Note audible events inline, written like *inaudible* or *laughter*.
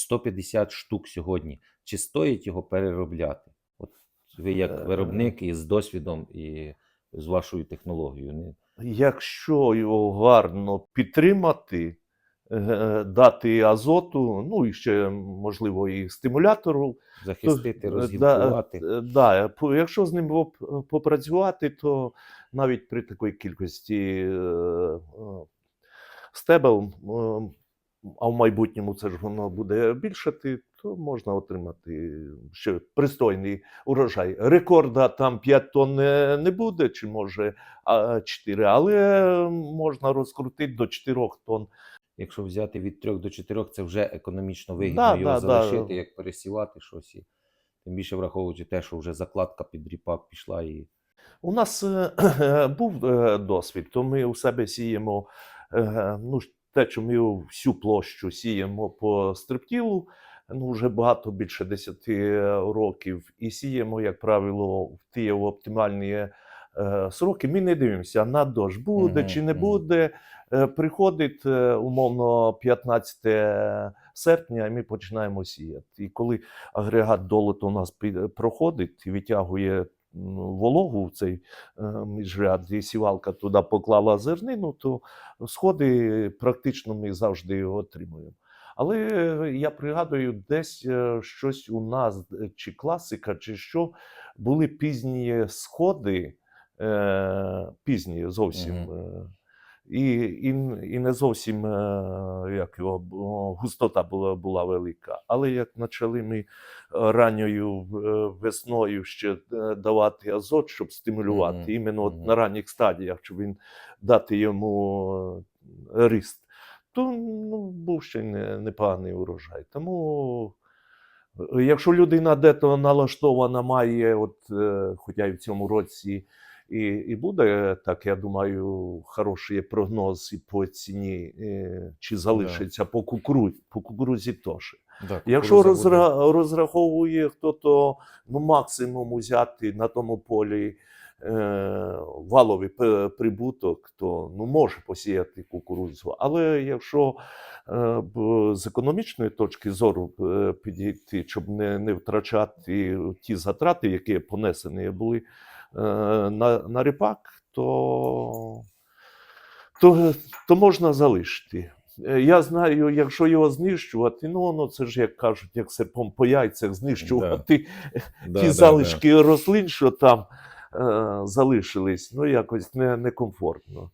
150 штук сьогодні. Чи стоїть його переробляти? От ви Е, як виробник із досвідом і з вашою технологією. Не... Якщо його гарно підтримати, е, дати азоту, ну і ще, можливо, і стимулятору, Захистити, е, розгілкувати. Да, е, да, якщо з ним попрацювати, то навіть при такій кількості е, е, стебел, е, а в майбутньому це ж воно буде більшати, то можна отримати ще пристойний урожай. Рекорда там 5 тонн не, не буде, чи може а, 4, але можна розкрутити до 4 тонн. Якщо взяти від 3 до 4, це вже економічно вигідно Да, його да, да. залишити, як пересівати щось. І... Тим більше враховуючи те, що вже закладка під ріпак пішла і У нас е, *clears throat* був е, досвід, то ми у себе сіємо е, ну, те, що ми всю площу сіємо по стриптілу, ну вже багато більше 10 років, і сіємо, як правило, в ті оптимальні е, сроки. Ми не дивимося на дощ, буде чи не буде. Е, Приходить е, умовно 15 серпня, і ми починаємо сіяти. І коли агрегат долоту у нас проходить і витягує вологу в цей е, міжряд, і сівалка туди поклала зернину, то сходи практично ми завжди отримуємо. Але я пригадую, десь е, щось у нас, е, чи класика, чи що, були пізні сходи, пізні зовсім. І, і, і не зовсім е, як його, густота була, була велика. Але як почали ми е, ранньою е, весною ще давати азот, щоб стимулювати, Мгм, іменно от на ранніх стадіях, щоб він дати йому ріст, то ну, був ще не, непоганий урожай. Тому, якщо людина дето налаштована, має, от, хоча й в цьому році. І, і буде так, я думаю, хороший прогноз і по ціні, е, чи залишиться по кукурудзі, по кукурудзі теж. Так, Якщо розра, розраховує хто, то ну, максимум взяти на тому полі е, валовий прибуток, то ну, може посіяти кукурудзу. Але якщо е, з економічної точки зору е, підійти, щоб не, не втрачати ті затрати, які понесені були на, на ріпак, то, то, то можна залишити. Е, Я знаю, якщо його знищувати, ну, ну це ж як кажуть, як серпом по яйцях знищувати Да, ті да, залишки рослин, що там е, залишились, ну якось не, некомфортно.